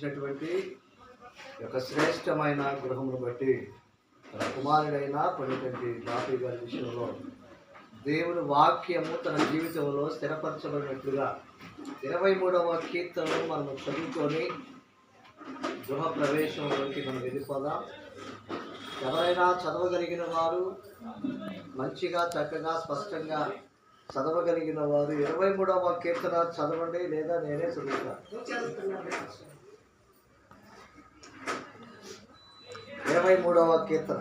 ఇచ్చినటువంటి యొక్క శ్రేష్టమైన గృహమును బట్టి తన కుమారుడైన పొందినటువంటి బాపీ గారి విషయంలో దేవుని వాక్యము తన జీవితంలో స్థిరపరచబడినట్లుగా ఇరవై మూడవ కీర్తనను మనం చదువుకొని గృహ ప్రవేశంలోకి మనం వెళ్ళిపోదాం. ఎవరైనా చదవగలిగిన వారు మంచిగా చక్కగా స్పష్టంగా చదవగలిగిన వారు ఇరవై మూడవ కీర్తన చదవండి లేదా నేనే చదువుతాను. ఇరవై మూడవ కీర్తన.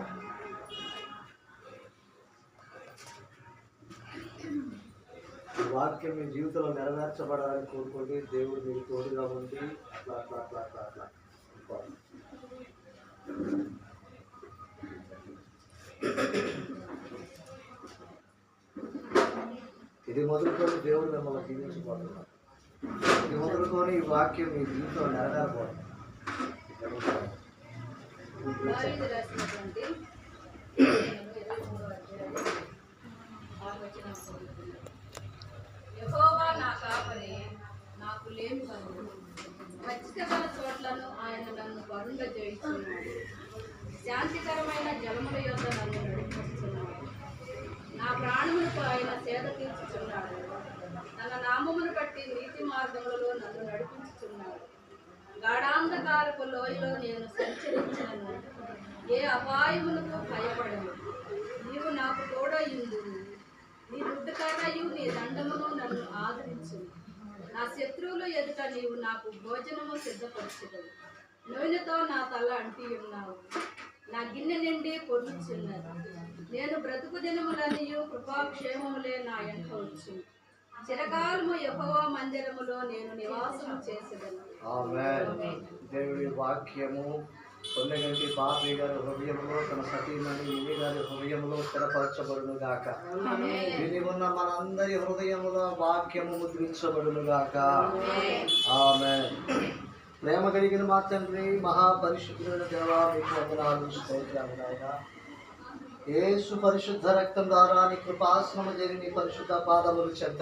వాక్యం మీ జీవితంలో నెరవేర్చబడాలని కోరుకోండి. దేవుడు మీకు తోడుగా ఉండి అట్లా అట్లా అట్లా అట్లా అట్లా. ఇది మొదలుకొని దేవుడు మిమ్మల్ని దీవించబోతున్నాడు. ఇది మొదలుకొని ఈ వాక్యం మీ జీవితంలో నెరవేరబోతుంది. దావీదు రాసినటువంటి ఇరవై మూడో నా కాపరి నాకు లేమి కలుగు ఖచ్చితమైన చోట్లను ఆయన నన్ను వరుండ జయిస్తున్నాడు శాంతికరమైన జలముల యొద్ద నన్ను నడిపిస్తున్నాడు. నా ప్రాణములకు ఆయన సేద తీర్చుచున్నాడు. తన నామమును బట్టి నీతి మార్గములలో నన్ను నడిపించుచున్నాడు గాఢాంధకారపు లోయలో నేను సంచరించాను ఏ అపాయములకు భయపడను. నీవు నాకు తోడయుందు నీ దుడ్డుకర్రయు నీ దండమును నన్ను ఆదరించు. నా శత్రువుల ఎదుట నీవు నాకు భోజనము సిద్ధపరచుదవు. నూనెతో నా తల అంటి ఉన్నావు. నా గిన్నె నిండి పొర్లుచున్నది. నేను బ్రతుకు దినములనియు కృపాక్షేమములే నా ఎంట వచ్చు చిరకాలము యెహోవా మందిరములో నేను నివాసం చేసేదను. దేవుడి వాక్యము పొందగంటి బాపి గారి హృదయంలో తన సతీమణి ఇవి గారి హృదయంలో స్థిరపరచబడును గాక. విని ఉన్న మనందరి హృదయములో వాక్యము ముద్రించబడును గాక. ఆమె ప్రేమ కలిగిన మా తండ్రి మహాపరిశుద్ధుడైన దేవా మీకు వందనాలు స్తోత్రాలు నాయన. యేసు పరిశుద్ధ రక్తం ద్వారా నీ కృపాసనము జరిగి నీ పరిశుద్ధ పాదములు చెంత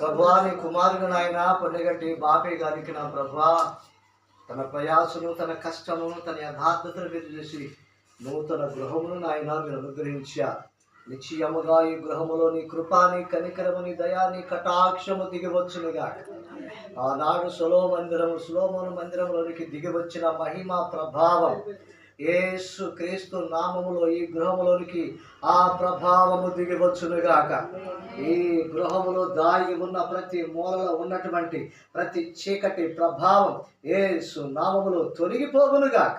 ప్రభా నీ కుమారుడు నాయన పొన్నగంటి బాపే గారికి నా ప్రభా. తన ప్రయాసను తన కష్టమును తన యథార్థతను మీరు చేసి నూతన గృహమును నాయన మీరు అనుగ్రహించా. నిశ్చయముగా ఈ గృహములో నీ కృపా నీ కనికరము నీ దయా నీ కటాక్షము దిగివచ్చునుగా ఆనాడు సులో మందిరము సులోమోను మందిరంలోనికి దిగివచ్చిన మహిమ ప్రభావం యేసు క్రీస్తు నామములో ఈ గృహములోనికి ఆ ప్రభావము దిగివచ్చునుగాక ఈ గృహములో దాగి ఉన్న ప్రతి మూలలో ఉన్నటువంటి ప్రతి చీకటి ప్రభావం యేసు నామములో తొలగిపోవునుగాక.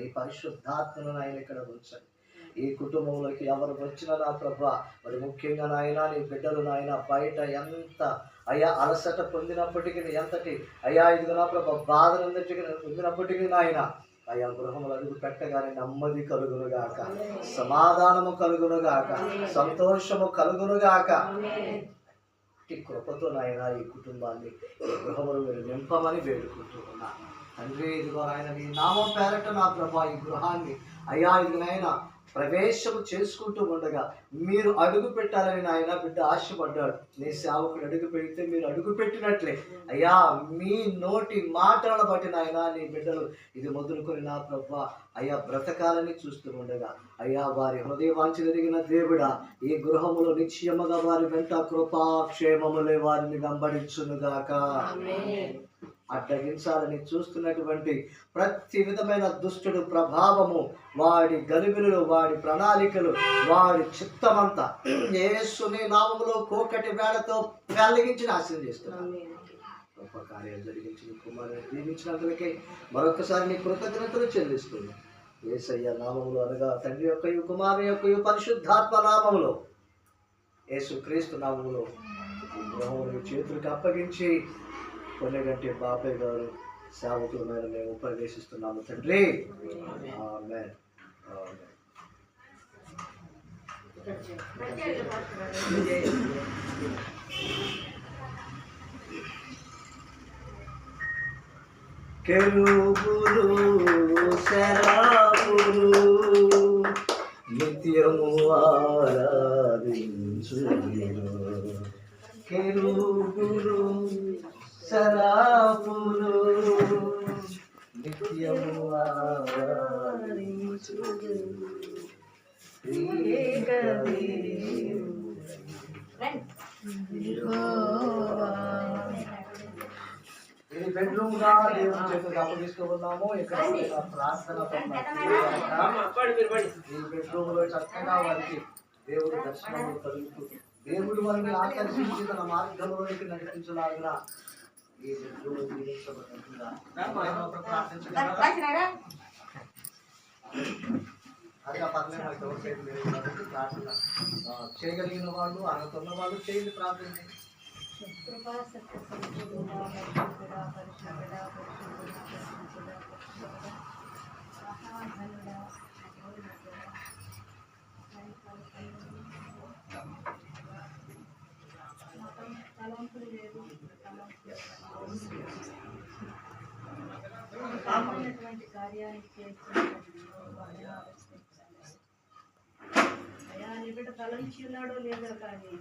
ఈ పరిశుద్ధాత్మను ఆయన ఇక్కడ ఉంచండి. ఈ కుటుంబంలోకి ఎవరు వచ్చినా నా ప్రభా మరి ముఖ్యంగా నాయన నీ బిడ్డలు నాయన బయట ఎంత అయా అలసట పొందినప్పటికీ ఎంతటి అయా ఇదిగో నా ప్రభా బాధనంతటికి పొందినప్పటికీ నాయన ఆయా గృహములు అడుగు పెట్టగానే నెమ్మది కలుగునుగాక సమాధానము కలుగునుగాక సంతోషము కలుగునుగాక ఈ కృపతో నాయన ఈ కుటుంబాన్ని ఈ గృహములు మీరు నింపమని వేడుకుంటూ ఉన్నా తండ్రి ఇదిగో ఆయన మీ నామం పేరట నా ప్రభా ఈ గృహాన్ని. అయ్యా ఇది నాయన ప్రవేశము చేసుకుంటూ ఉండగా మీరు అడుగు పెట్టాలని నాయన బిడ్డ ఆశపడ్డాడు. నీ సేవకుడు అడుగు పెడితే మీరు అడుగు పెట్టినట్లే. అయ్యా మీ నోటి మాటలను బట్టి నాయన నీ బిడ్డలు ఇది మొదలుకొని నా ప్రభా అయ్యా బ్రతకాలని చూస్తూ ఉండగా అయ్యా వారి హృదయవాంచి జరిగిన దేవుడా ఈ గృహములో నిశ్చయముగా వారి వెంట కృపాక్షేమములే వారిని వెంబడించునుగాక. అడ్డగించాలని చూస్తున్నటువంటి ప్రతి విధమైన దుష్టుడు ప్రభావము వాడి గలిబిలు వాడి ప్రణాళికలు వాడి చిత్తమంతా యేసుని నామములో కోకటి వేళతో వెలిగించి నాశనం చేస్తున్నాను గొప్ప కార్యాలు జరిగించిన కుమారుని దీవించినందులకే మరొకసారి నీ కృతజ్ఞతలు చెల్లిస్తుంది ఏసయ్య నామములో అనగా తండ్రి యొక్క కుమారు యొక్క పరిశుద్ధాత్మ నామములో యేసు క్రీస్తు నామములో చేతులకు అప్పగించి కొన్నగంటి బాపయ్య గారు సేవకుల మీద మేము ప్రవేశిస్తున్నాము తండ్రి ఆమేన్. ఆమేన్. నిత్యము ఆరాధించు కెరూబులు శరాబులు నిత్యము ఇది బెడ్రూమ్గా దేవుని చేతులకు అప్పగిస్తున్నాము ఇక్కడ ప్రార్థన ఈ బెడ్రూమ్లో చక్కగా వారికి దేవుడి దర్శనం కలుగుతూ దేవుడు వారిని ఆకర్షించి తన మార్గంలోనికి నడిపించలాగిన ఈ బెడ్రూమ్ దీవించబడుతుందా ఎవరైనా ఒకరు ప్రార్థించగలరా? అది ఆ పర్లేదు నాకు ఎవరి చేతి లేదు కాబట్టి ప్రార్థన ఆ, చేయగలిగిన వాళ్ళు అర్హత ఉన్న వాళ్ళు చేయండి ప్రార్థన కృపా కామమైనటువంటి కార్యానికి. అయ్యా నీ బిడ్డ తలంచి ఉన్నాడో లేదో కానీ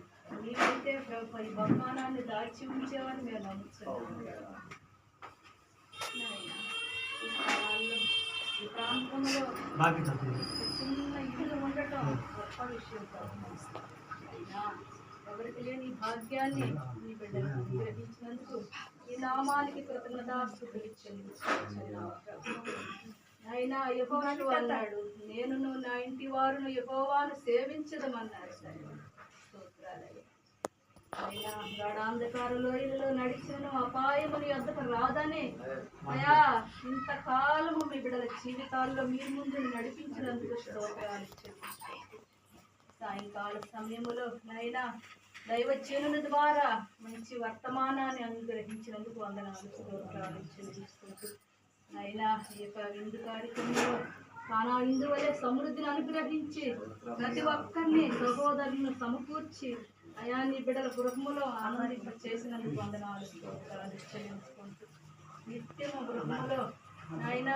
నీకైతే ప్రభు ఈ బహుమానాన్ని దాచి ఉంచేవని మేము ఈ ఈ ప్రాంతంలో చిన్న ఇల్లు ఉండటం గొప్ప విషయం. అయినా ఎవరికి లేని ఈ భాగ్యాన్ని నీ బిడ్డలకు అనుగ్రహించినందుకు ఈ నామానికి ప్రభు. ఆయన యహోవాను అన్నాడు నేను నా ఇంటి వారును యహోవాను సేవించదమన్నాడు. ఆయన గాఢాంధకార లోయలలో నడిచిన అపాయముని వద్దకు రాదని అయా ఇంతకాలము మీ బిడ్డల జీవితాల్లో మీ ముందు నడిపించినందుకు స్తోత్రాలు. సాయంకాల సమయములో నైనా దైవజనుల ద్వారా మంచి వర్తమానాన్ని అనుగ్రహించినందుకు వందనాలు. స్తోత్రాలు ఈ యొక్క విందు కార్యక్రమంలో కానా విందు వలె సమృద్ధిని అనుగ్రహించి ప్రతి ఒక్కరిని సహోదరులను సమకూర్చి అయాన్ని బిడల బిడ్డల గృహములో ఆనందింప చేసినందుకు వందనాలు చెల్లించుకుంటూ నిత్యము గృహములో ఆయన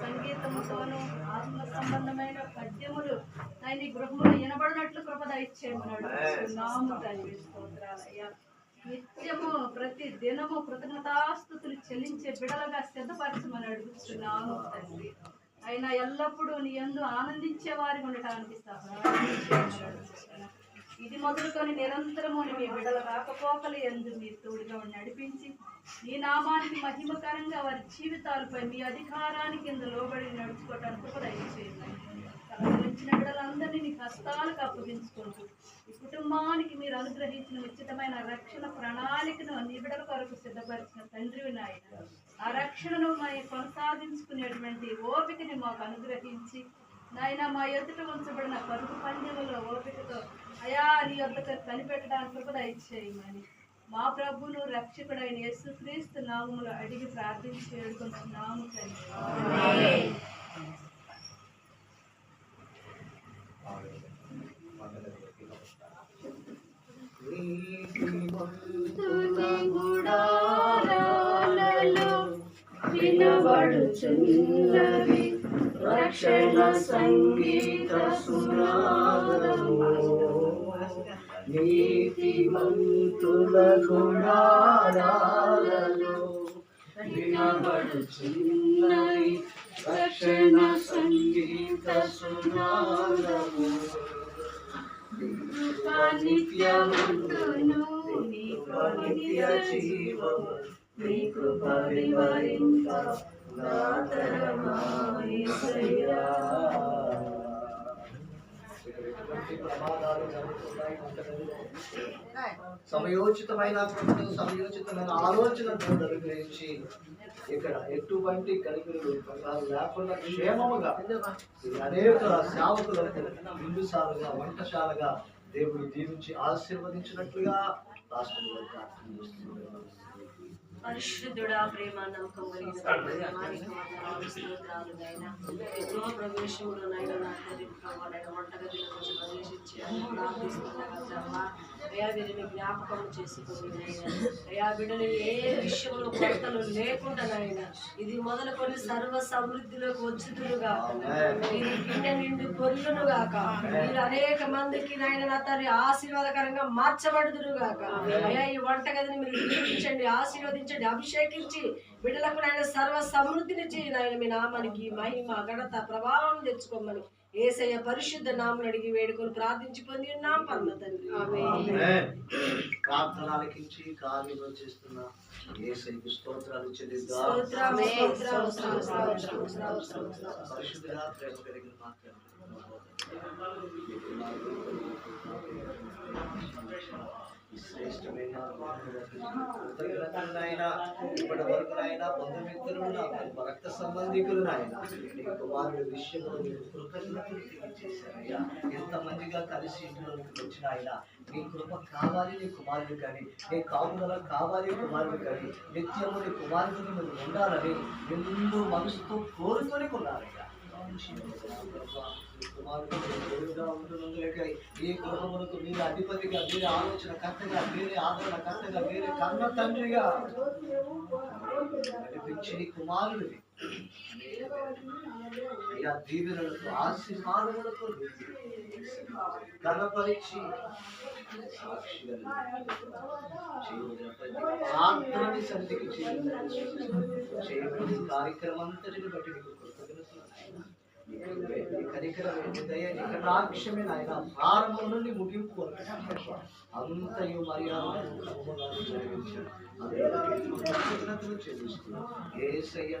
సంగీతముతోను ఆత్మ సంబంధమైన పద్యములు ఆయన గృహములు వినబడినట్లు కృప దయచేయమన్నాడు నాము తండ్రి స్తోత్రాలయ్యా నిత్యము ప్రతి దినము కృతజ్ఞతాస్తుతులు చెల్లించే బిడలుగా సిద్ధపరచమని అడుగుతున్నాము తండ్రి అయినా ఎల్లప్పుడూ నీ ఎందు ఆనందించే వారికి ఉండటానికి సహాయం చేయమని అడుగుతున్నాను. ఇది మొదలుకొని నిరంతరము మీ బిడ్డల రాకపోకలు ఎందు మీ తోడుగా నడిపించి ఈ నామానికి మహిమకరంగా వారి జీవితాలపై మీ అధికారానికి కింద లోబడి నడుచుకోవటానికి కూడా దయచేయండి. బిడ్డలందరినీ నీ హస్తాలకు అప్పగించుకుంటూ ఈ కుటుంబానికి మీరు అనుగ్రహించిన ఉచితమైన రక్షణ ప్రణాళికను నీ బిడ్డల కొరకు సిద్ధపరిచిన తండ్రి నాయన. ఆ రక్షణను మరి కొనసాగించుకునేటువంటి ఓపికని మాకు అనుగ్రహించి నాయన మా ఎదుట ఉంచబడిన పరుగు పందెములో ఓపికతో అయా నీ వద్దకు కనిపెట్టడానికి కూడా ఇచ్చేయమని. మా ప్రభును రక్షకుడైన యేసుక్రీస్తు నామములు అడిగి ప్రార్థించి వేడుకుంటున్నాము తండ్రి. రక్షణ సంగీత సునాదము నీతిమంతుల గుడారాలలో వినబడుచున్నది రక్షణ సంగీత సునాదము నిత్యమంతును నీకు నిత్య జీవము నీకు పరివరింప నాతరమా సమయోచితమైన కృపను, సమయోచితమైన ఆలోచన అనుగ్రహించి ఇక్కడ ఎటువంటి కలిపిలు లేకుండా క్షేమముగా అనేక సేవకులకు బిందుసాలుగా వంటశాలగా దేవుడు దీవించి ఆశీర్వదించినట్లుగా రాష్ట్రంలో ప్రార్థన చేస్తున్నారు పరిశుద్ధుడా ప్రేమ నమ్మకం గృహ ప్రవేశంలో నాయనా. నా తండ్రి ప్రభా, నాయనా వంటగదిలో వచ్చి ప్రవేశించి అయ్యా వీరిని జ్ఞాపకం చేసుకుని అయ్యా బిడ్డలు ఏ విషయంలో కొరతలు లేకుండా నాయన ఇది మొదలుకొని సర్వ సమృద్ధిలోకి మీరు గిన్నె నిండు పొర్లును గాక మీరు అనేక మందికి నాయన నా తండ్రి ఆశీర్వాదకరంగా మార్చబడుదురు గాక అయ్యా ఈ వంటగదిని మీరు దీవించండి ఆశీర్వదించండి. అభిషేకించి బిడ్డలకు నాయన సర్వ సమృద్ధినిచ్చి నాయన మీ నామానికి మహిమ ఘనత ప్రభావం తెచ్చుకోమని ఏసయ్య పరిశుద్ధ నామం అడిగి వేడుకొని ప్రార్థించి పొంది ఉన్నాం పరమ తండ్రి. ప్రార్థన ఆలకించి కార్యం చేస్తున్న ఏసైకి స్తోత్రాలు ప్రేమ కలిగిన శ్రేష్టమైన నాయన ఇప్పటి వరకు నాయన బంధుమిత్రులు నా రక్త సంబంధికులు నాయన నీ కుమారుడి విషయంలో కృతజ్ఞతలు తెలియజేశారయ్యా. ఎంతమందిగా కలిసి ఇంట్లోకి వచ్చిన ఆయన నీ కృప కావాలి నీ కుమారుడు కానీ నీ కాపుదల కావాలి కుమారుడు కానీ నిత్యము నీ కుమారుడు మీరు ఉండాలని ఎందు మనసుతో కోరుకొని కొన్నారయ్యా. నీ కుమారుడు ఈ గృహములకు మీరు అధిపతిగా మీరే ఆలోచన కర్తగా మీరే ఆదరణ కర్తగా మీరే కన్న తండ్రిగా నడిపించి కుమారుడివి అయ్యా దీవెనలతో ఆశీర్వాదములతో కనపరిచి సాక్షిగా ప్రార్థనని సన్నిధికి చేయబడిన కార్యక్రమం అంతటిని బట్టి కటాక్షమే నాయన. ప్రారంభం నుండి ముగింపు అంతయు మర్యాద. జరిగించారు అందరికీ కృతజ్ఞతలు చెల్లిస్తున్నాం యేసయ్య